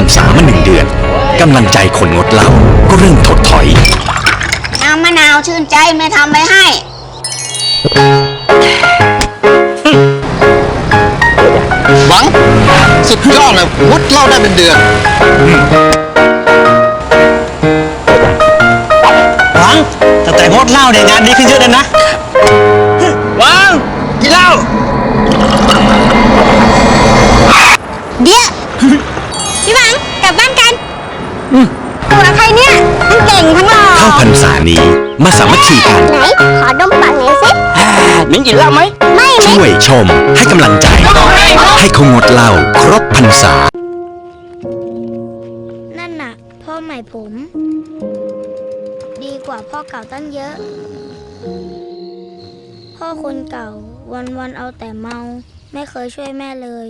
รรษามาหนึ่งเดือนกำลังใจคนงดเหล้าก็เริ่มถดถอย น้ำมะนาวชื่นใจไม่ทำไปให้ หวัง สุดยอดเลยงดเหล้าได้เป็นเดือนหวังแต่แต่งดเหล้าเนี่ยงานดีขึ้นเยอะเลยนะหวังกินเหล้าเดี๋ยว ตัวใครเนี่ยทั้งเก่งทั้งหล่อเข้าพรรษานี้มาสามัคคีกันไหน ขอดมปากหน่อยสิ มิ้งกินเหล้าไหม ไม่ไหมช่วยชมให้กำลังใจ ให้เขางดเหล้าครบพรรษา นั่นน่ะ พ่อใหม่ผม ดีกว่าพ่อเก่าตั้งเยอะ พ่อคนเก่าวันๆเอาแต่เมา ไม่เคยช่วยแม่เลย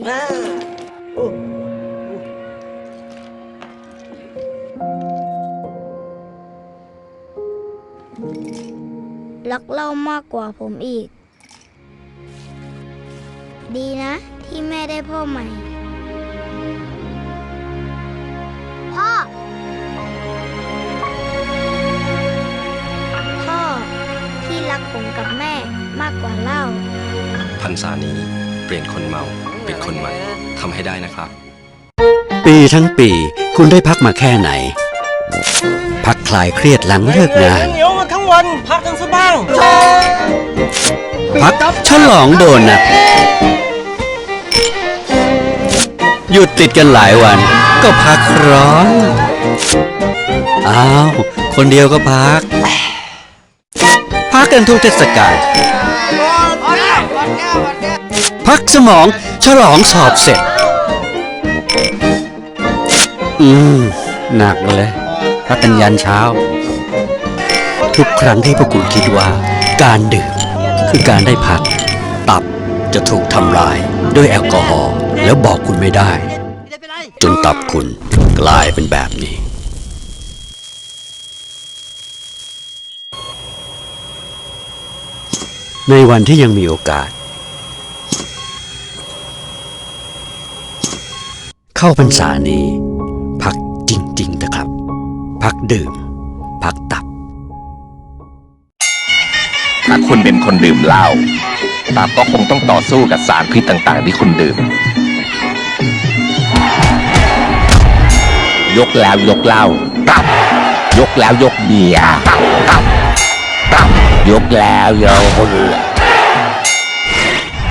รักเล่ามากกว่าผมอีก ดีนะ ที่แม่ได้พ่อใหม่ พ่อ พ่อที่รักผมกับแม่มากกว่าเหล้าพรรษานี้เปลี่ยนคนเมาเป็นคนใหม่ทำให้ได้นะครับ ปีทั้งปีคุณได้พักมาแค่ไหน พักคลายเครียดหลังเลิกงาน เหนียวมาทั้งวัน พักกันซะบ้างพักฉลองโดนัทหยุดติดกันหลายวัน ก็พักร้อน อ้าว คนเดียวก็พัก พักกันทุกเทศกาลพักสมองฉลองสอบเสร็จ อืม หนักเลย พักกันยันเช้า ทุกครั้งที่พวกคุณคิดว่า การดื่มคือการได้พัก ตับจะถูกทำลายด้วยแอลกอฮอล์แล้วบอกคุณไม่ได้ จนตับคุณกลายเป็นแบบนี้ในวันที่ยังมีโอกาส เข้าพรรษานี้ พักดื่ม พักตับ ถ้าคุณเป็นคนดื่มเหล้าตับก็คงต้องต่อสู้กับสารพิษต่างๆ ที่คุณดื่ม ยกแล้วยกเหล้าตับยกแล้วยกเบียร์ตับตับตับยกแล้วยกเรือ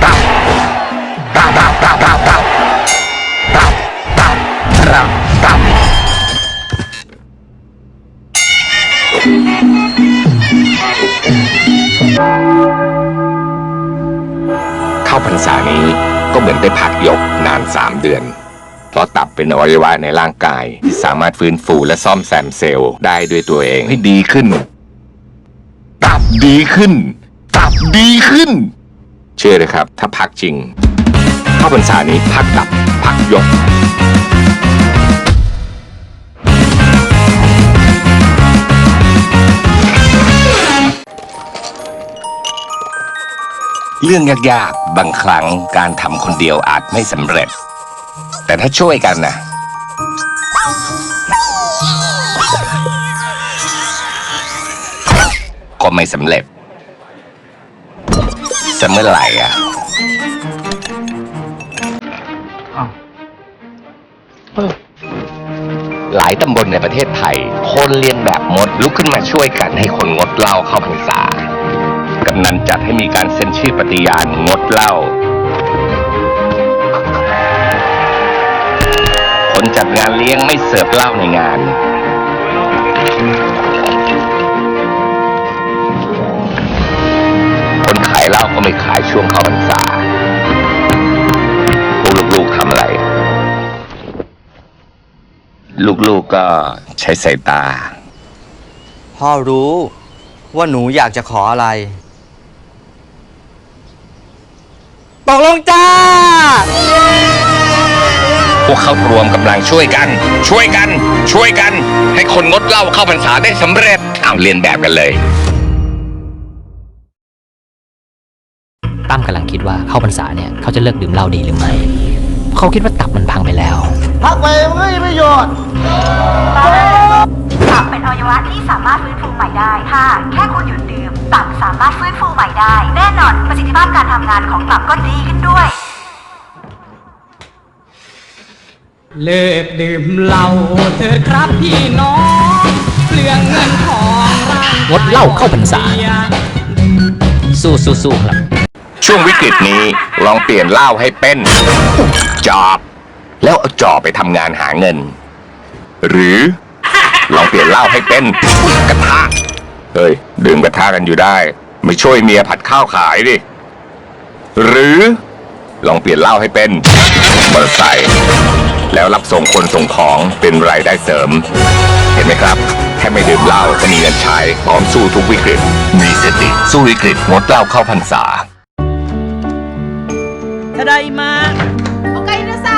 ตับตับตับตับตับ เข้าพรรษานี้ก็เหมือนได้พักยกนานสามเดือน เพราะตับเป็นอวัยวะในร่างกาย ที่สามารถฟื้นฟูและซ่อมแซมเซลล์ได้ด้วยตัวเองให้ดีขึ้น ตับดีขึ้น ตับดีขึ้น เชื่อเลยครับ ถ้าพักจริง เข้าพรรษานี้พักตับพักยก เรื่องยากๆ บางครั้งการทำคนเดียวอาจไม่สำเร็จ แต่ถ้าช่วยกันนะก็ไม่สำเร็จ จะเมื่อไหร่อะหลายตำบลในประเทศไทย คนเรียนแบบมดลุกขึ้นมาช่วยกันให้คนงดเหล้าเข้าพรรษา กำนันจัดให้มีการเซ็นชื่อปฏิญาณงดเหล้าคนจัดงานเลี้ยงไม่เสิร์ฟเหล้าในงาน คนขายเหล้าก็ไม่ขายช่วงเข้าพรรษาพวกลูกๆทำอะไร ลูกๆก็ใช้สายตา พ่อรู้ว่าหนูอยากจะขออะไร ตกลงจ้า พวกเขารวมกำลังช่วยกัน ช่วยกัน ช่วยกัน ให้คนงดเหล้าเข้าพรรษาได้สำเร็จเอาเรียนแบบกันเลย ตั้มกำลังคิดว่าเข้าพรรษาเนี่ยเขาจะเลิกดื่มเหล้าดีหรือไม่ เขาคิดว่าตับมันพังไปแล้ว พักไปมัไม่ประโยชน์ ตับเป็นอวัยวะที่สามารถฟื้นฟูใหม่ได้ค่ะ แค่คุณหยุด สามารถฟื้นฟูใหม่ได้ แน่นอนประสิทธิภาพการทำงานของตับก็ดีขึ้นด้วย เลิกดื่มเหล้าเถิดครับพี่น้องเปลืองเงินทองร่างงดเหล้าเข้าพรรษา สู้สู้สู้ครับ ช่วงวิกฤตนี้ลองเปลี่ยนเหล้าให้เป็นจอบ แล้วเอาจอบไปทำงานหาเงิน หรือ ลองเปลี่ยนเหล้าให้เป็นกระทะเฮ้ย ดื่มกระทะกันอยู่ได้ ไม่ช่วยเมียผัดข้าวขายดิ หรือ ลองเปลี่ยนเหล้าให้เป็นมอเตอร์ไซค์แล้วรับส่งคนส่งของเป็นรายได้เสริม เห็นไหมครับ แค่ไม่ดื่มเหล้าก็มีเงินใช้พร้อมสู้ทุกวิกฤต มีสติสู้วิกฤตงดเหล้าเข้าพรรษาถ้าได้มาโอเคนะไซ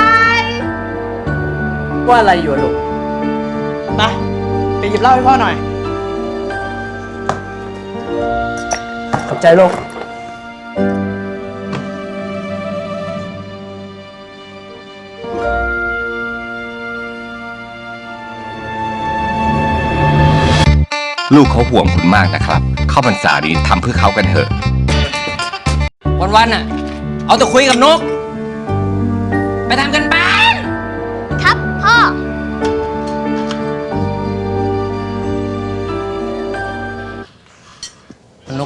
ว่าอะไรอยู่อะลูกไปไปหยิบเหล้าให้พ่อหน่อย อบใจลูกลูกเขาห่วงคุณมากนะครับ เข้าพรรษานี้ทำเพื่อเขากันเถอะ วันๆน่ะ เอาแต่คุยกับนก ไปทำกันบ้าน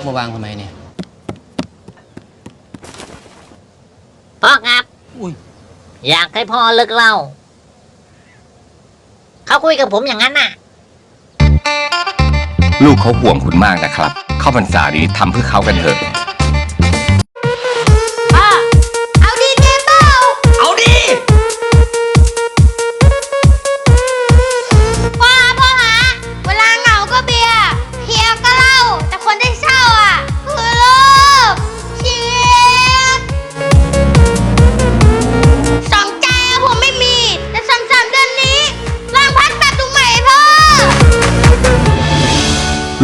มาวางทำไมเนี่ย พ่อครับอยากให้พ่อเลิกเหล่า เขาคุยกับผมอย่างนั้นน่ะ ลูกเขาห่วงคุณมากนะครับ เข้าพรรษานี้ทำเพื่อเขากันเถอะ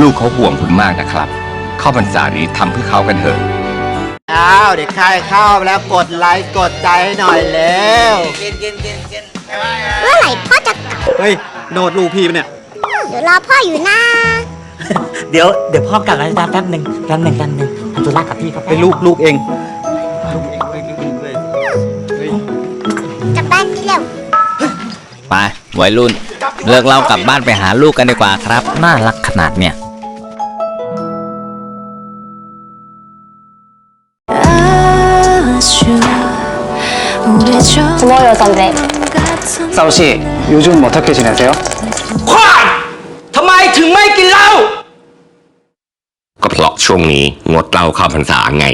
ลูกเขาห่วงคุณมากนะครับ เข้าพรรษานี้ทำเพื่อเขากันเถอะ อ้าวเด็กชายเข้ามาแล้วกดไลค์กดใจให้หน่อยแล้วเมื่อไหร่พ่อจะกลับเฮ้ย โนดลูกพี่ปะเนี่ย เดี๋ยวรอพ่ออยู่นะเดี๋ยวเดี๋ยวพ่อกลับแล้วจ้าแป๊บหนึ่งแป๊บหนึ่งแป๊บหนึ่งทำธุระกับพี่เขาเป็นลูกลูกเอง กลับบ้านพี่เร็วไปวัยรุ่น เลิกเรากลับบ้านไปหาลูกกันดีกว่าครับ น่ารักขนาดเนี่ย 고마워요 선배 เซาชิ요즘어떻게지내세요 ทำไมถึงไม่กินเหล้า ก็เพราะช่วงนี้งดเหล้าเข้าพรรษาไง